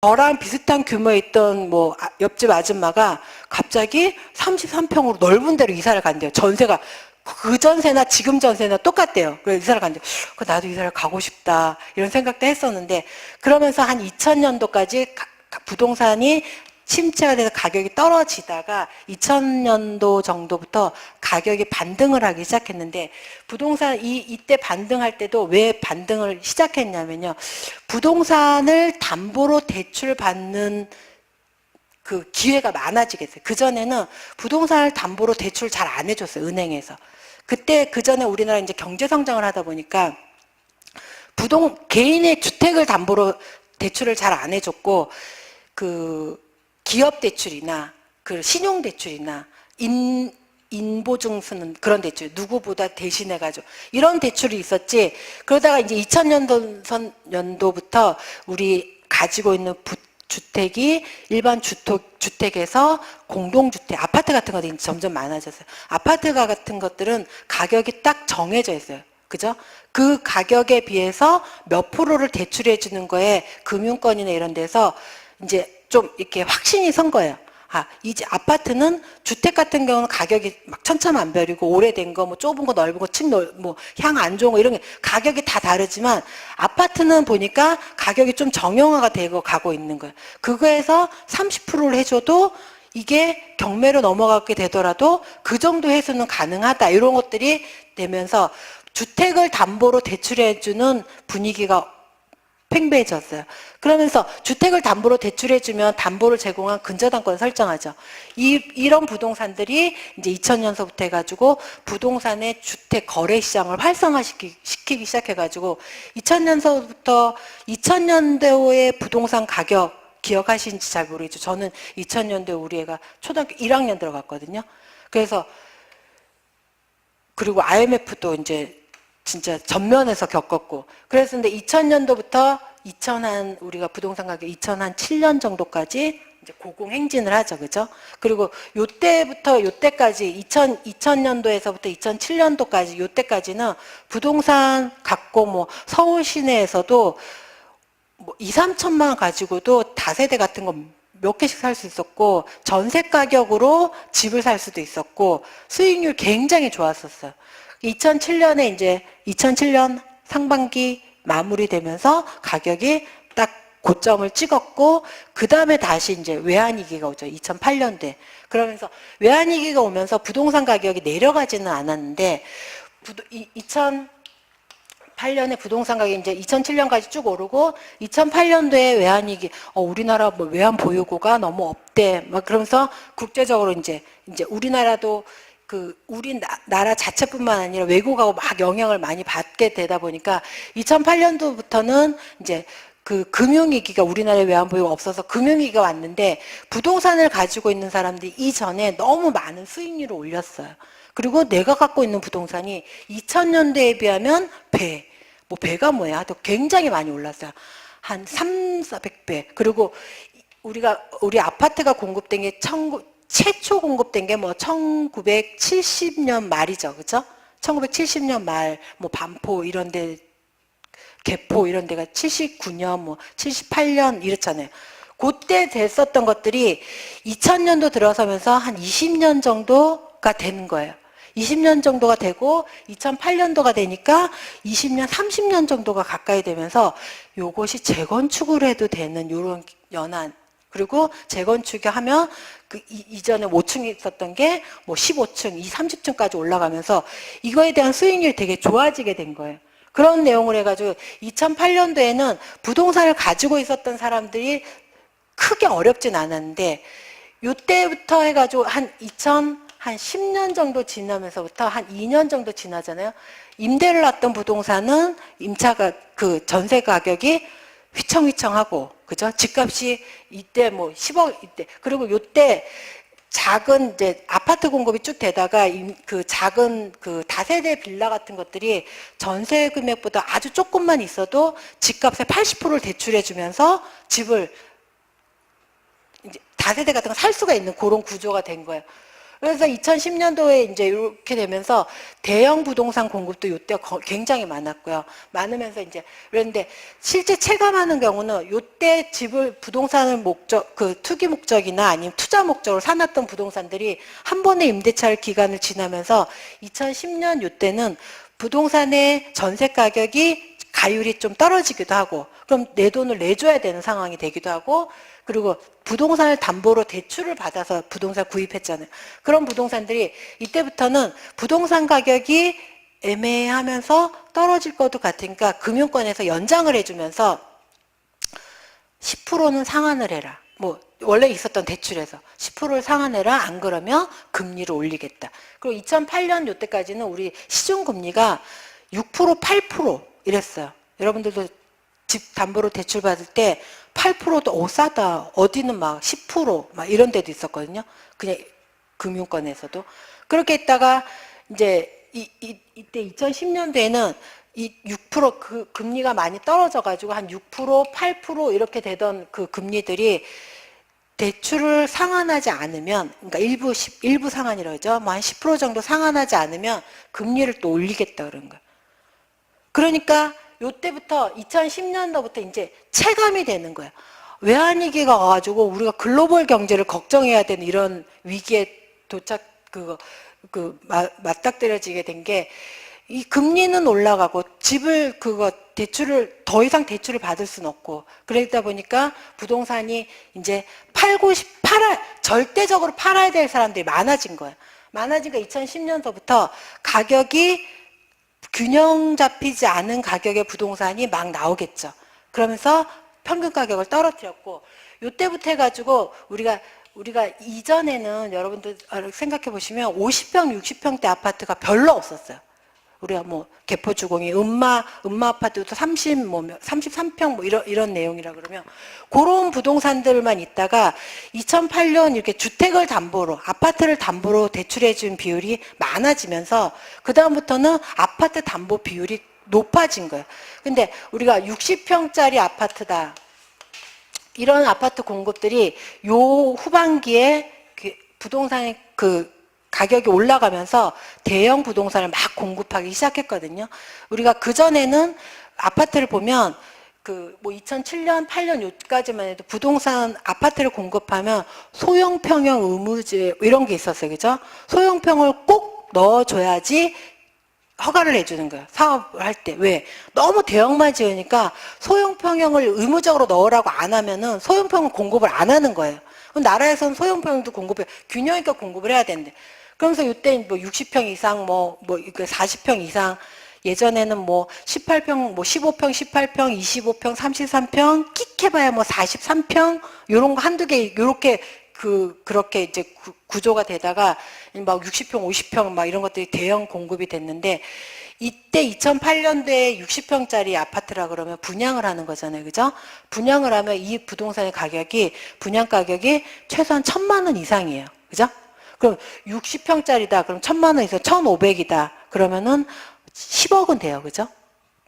저랑 비슷한 규모에 있던 뭐 아- 옆집 아줌마가 갑자기 33평으로 넓은 데로 이사를 간대요. 전세가 그 전세나 지금 전세나 똑같대요. 그래서 이사를 간대요. 그 나도 이사를 가고 싶다 이런 생각도 했었는데 그러면서 한 2000년도까지 부동산이 침체가 돼서 가격이 떨어지다가 2000년도 정도부터 가격이 반등을 하기 시작했는데 부동산 이 이때 반등할 때도 왜 반등을 시작했냐면요. 부동산을 담보로 대출 받는 그 기회가 많아지겠어요. 그 전에는 부동산을 담보로 대출 잘 안 해줬어요. 은행에서. 그때 그 전에 우리나라 이제 경제 성장을 하다 보니까 부동 개인의 주택을 담보로 대출을 잘 안 해줬고 그 기업 대출이나 그 신용 대출이나 인 인보증 쓰는 그런 대출 누구보다 대신해 가지고 이런 대출이 있었지 그러다가 이제 2000년도 선 연도부터 우리 가지고 있는 부, 주택이 일반 주택 주택에서 공동주택 아파트 같은 것들이 점점 많아졌어요. 아파트 같은 것들은 가격이 딱 정해져 있어요. 그죠? 그 가격에 비해서 몇 프로를 대출해 주는 거에 금융권이나 이런 데서 이제 좀 이렇게 확신이 선 거예요. 아, 이제 아파트는 주택 같은 경우는 가격이 막 천차만별이고 오래된 거, 뭐 좁은 거, 넓은 거, 층 넓, 뭐향 안 좋은 거 이런 게 가격이 다 다르지만 아파트는 보니까 가격이 좀 정형화가 되고 가고 있는 거예요. 그거에서 30%를 해줘도 이게 경매로 넘어가게 되더라도 그 정도 해소는 가능하다. 이런 것들이 되면서 주택을 담보로 대출해주는 분위기가 팽배해졌어요. 그러면서 주택을 담보로 대출해주면 담보를 제공한 근저당권을 설정하죠. 이, 이런 부동산들이 이제 2000년서부터 해가지고 부동산의 주택 거래 시장을 활성화시키기 시키기 시작해가지고 2000년서부터 2000년대의 부동산 가격 기억하시는지 잘 모르겠죠. 저는 2000년대 우리 애가 초등학교 1학년 들어갔거든요. 그래서 그리고 IMF도 이제 진짜 전면에서 겪었고 근데 2000년도부터 2000한 우리가 부동산 가격 2007년 정도까지 이제 고공 행진을 하죠. 그죠? 그리고 요때부터 요때까지 2000 2000년도에서부터 2007년도까지 요때까지는 부동산 갖고 뭐 서울 시내에서도 뭐 2, 3천만 원 가지고도 다세대 같은 거 몇 개씩 살 수 있었고 전세 가격으로 집을 살 수도 있었고 수익률 굉장히 좋았었어요. 2007년에 이제 2007년 상반기 마무리되면서 가격이 딱 고점을 찍었고 그 다음에 다시 이제 외환위기가 오죠. 2008년도에. 그러면서 외환위기가 오면서 부동산 가격이 내려가지는 않았는데 2008년에 부동산 가격이 이제 2007년까지 쭉 오르고 2008년도에 외환위기 어, 우리나라 뭐 외환 보유고가 너무 없대. 막 그러면서 국제적으로 이제 이제 우리나라도 그 우리나라 자체뿐만 아니라 외국하고 막 영향을 많이 받게 되다 보니까 2008년도부터는 이제 그 금융위기가 우리나라에 외환보유가 없어서 금융위기가 왔는데 부동산을 가지고 있는 사람들이 이전에 너무 많은 수익률을 올렸어요. 그리고 내가 갖고 있는 부동산이 2000년대에 비하면 배, 뭐 배가 뭐야? 또 굉장히 많이 올랐어요. 한 3, 400배. 그리고 우리가 우리 아파트가 공급된 게 19, 최초 공급된 게 뭐 1970년 말이죠. 그죠? 1970년 말, 뭐 반포 이런 데, 개포 이런 데가 79년, 뭐 78년 이렇잖아요. 그때 됐었던 것들이 2000년도 들어서면서 한 20년 정도가 되는 거예요. 20년 정도가 되고 2008년도가 되니까 20년, 30년 정도가 가까이 되면서 요것이 재건축을 해도 되는 요런 연한 그리고 재건축이 하면 그 이, 전에 5층이 있었던 게 뭐 15층, 2, 30층까지 올라가면서 이거에 대한 수익률이 되게 좋아지게 된 거예요. 그런 내용을 해가지고 2008년도에는 부동산을 가지고 있었던 사람들이 크게 어렵진 않았는데 요때부터 해가지고 한 2000, 한 10년 정도 지나면서부터 한 2년 정도 지나잖아요. 임대를 놨던 부동산은 임차가 그 전세 가격이 휘청휘청하고 그죠? 집값이 이때 뭐 10억 이때 그리고 요때 작은 이제 아파트 공급이 쭉 되다가 그 작은 그 다세대 빌라 같은 것들이 전세 금액보다 아주 조금만 있어도 집값의 80%를 대출해 주면서 집을 이제 다세대 같은 거 살 수가 있는 그런 구조가 된 거예요. 그래서 2010년도에 이제 이렇게 되면서 대형 부동산 공급도 이때 거- 굉장히 많았고요. 많으면서 이제 그런데 실제 체감하는 경우는 이때 집을 부동산을 목적 그 투기 목적이나 아니면 투자 목적으로 사놨던 부동산들이 한 번의 임대차 기간을 지나면서 2010년 이때는 부동산의 전세 가격이 가율이 좀 떨어지기도 하고 그럼 내 돈을 내줘야 되는 상황이 되기도 하고 그리고 부동산을 담보로 대출을 받아서 부동산 구입했잖아요. 그런 부동산들이 이때부터는 부동산 가격이 애매하면서 떨어질 것도 같으니까 금융권에서 연장을 해주면서 10%는 상환을 해라. 뭐 원래 있었던 대출에서 10%를 상환해라. 안 그러면 금리를 올리겠다. 그리고 2008년 요때까지는 우리 시중 금리가 6% 8% 이랬어요. 여러분들도 집 담보로 대출 받을 때 8%도 오 싸다. 어디는 막 10%막 이런 데도 있었거든요. 그냥 금융권에서도 그렇게 있다가 이제 이, 이, 이때 2010년도에는 이 6%그 금리가 많이 떨어져 가지고 한 6% 8% 이렇게 되던 그 금리들이 대출을 상환하지 않으면 그러니까 일부 10, 일부 상환이라고 하죠. 뭐 한 10% 정도 상환하지 않으면 금리를 또 올리겠다 그런 거예요. 그러니까 요때부터 2010년도부터 이제 체감이 되는 거예요. 외환위기가 와가지고 우리가 글로벌 경제를 걱정해야 되는 이런 위기에 도착 그거 그 마- 맞닥뜨려지게 된 게 이 금리는 올라가고 집을 그거 대출을 더 이상 대출을 받을 수는 없고 그러다 보니까 부동산이 이제 팔고 싶 팔아 절대적으로 팔아야 될 사람들이 많아진 거예요. 많아지니까 2010년도부터 가격이 균형 잡히지 않은 가격의 부동산이 막 나오겠죠. 그러면서 평균 가격을 떨어뜨렸고 요때부터 해가지고 우리가 우리가 이전에는 여러분들 생각해 보시면 50평, 60평대 아파트가 별로 없었어요. 우리가 뭐 개포주공이 음마 음마 아파트도 30, 뭐 33평 뭐 이런 이런 내용이라 그러면 그런 부동산들만 있다가 2008년 이렇게 주택을 담보로 아파트를 담보로 대출해 준 비율이 많아지면서 그 다음부터는 아파트 담보 비율이 높아진 거예요. 근데 우리가 60평짜리 아파트다. 이런 아파트 공급들이 요 후반기에 그 부동산의 그 가격이 올라가면서 대형 부동산을 막 공급하기 시작했거든요. 우리가 그전에는 아파트를 보면 그뭐 2007년, 8년 요까지만 해도 부동산 아파트를 공급하면 소형 평형 의무제 이런 게 있었어요. 그죠? 소형 평을 꼭 넣어줘야지 허가를 해주는 거예요. 사업을 할 때. 왜? 너무 대형만 지으니까 소형 평형을 의무적으로 넣으라고 안 하면은 소형 평을 공급을 안 하는 거예요. 그럼 나라에서는 소형 평형도 공급해 균형 있게 공급을 해야 된대. 그러면서 이때 뭐 60평 이상 뭐, 뭐, 40평 이상 예전에는 뭐 18평, 뭐 15평, 18평, 25평, 33평, 끽 해봐야 뭐 43평, 요런 거 한두 개, 요렇게 그, 그렇게 이제 구, 구조가 되다가 막 60평, 50평 막 이런 것들이 대형 공급이 됐는데 이때 2008년도에 60평짜리 아파트라 그러면 분양을 하는 거잖아요. 그죠? 분양을 하면 이 부동산의 가격이, 분양 가격이 최소한 천만 원 이상이에요. 그죠? 그럼 60평짜리다. 그럼 천만 원 이상 1,500이다. 그러면은 10억은 돼요. 그죠?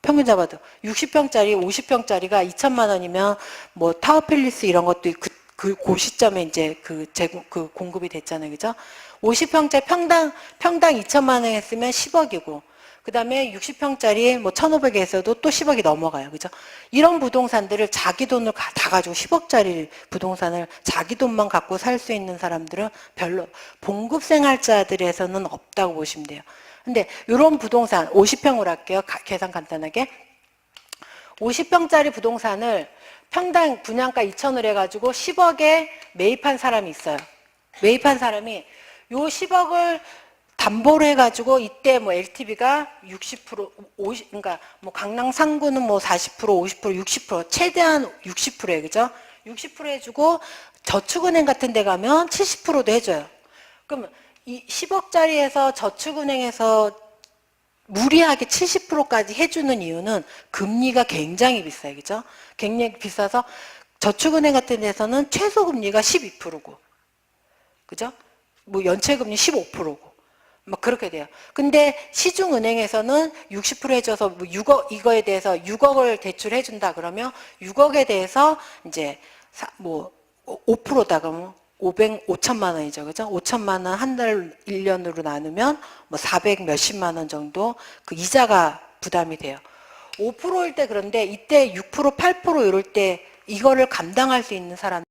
평균 잡아도 60평짜리, 50평짜리가 2천만 원이면 뭐 타워팰리스 이런 것도 그, 그, 그 시점에 이제 그 제공, 그 공급이 됐잖아요. 그죠? 50평짜리 평당, 평당 2천만 원 했으면 10억이고, 그 다음에 60평짜리 뭐 1,500에서도 또 10억이 넘어가요. 그죠? 이런 부동산들을 자기 돈을 가- 다 가지고 10억짜리 부동산을 자기 돈만 갖고 살 수 있는 사람들은 별로 봉급 생활자들에서는 없다고 보시면 돼요. 근데 이런 부동산 50평으로 할게요. 가- 계산 간단하게. 50평짜리 부동산을 평당 분양가 2천을 해가지고 10억에 매입한 사람이 있어요. 매입한 사람이 요 10억을 담보로 해가지고 이때 뭐 LTV가 60% 50 그러니까 뭐 강남 상구는 뭐 40% 50% 60% 최대한 60%예요, 그죠? 60% 해주고 저축은행 같은 데 가면 70%도 해줘요. 그럼 이 10억짜리에서 저축은행에서 무리하게 70%까지 해주는 이유는 금리가 굉장히 비싸요. 그죠? 굉장히 비싸서 저축은행 같은 데서는 최소 금리가 12%고, 그죠? 뭐 연체금리 15%고, 막 그렇게 돼요. 근데 시중은행에서는 60% 해줘서 뭐 6억, 이거에 대해서 6억을 대출해 준다 그러면 6억에 대해서 이제 사- 뭐 5%다 그러면 500, 5천만 원이죠. 그죠? 5천만 원 한 달 1년으로 나누면 뭐 400 몇십만 원 정도 그 이자가 부담이 돼요. 5%일 때 그런데 이때 6% 8% 이럴 때 이거를 감당할 수 있는 사람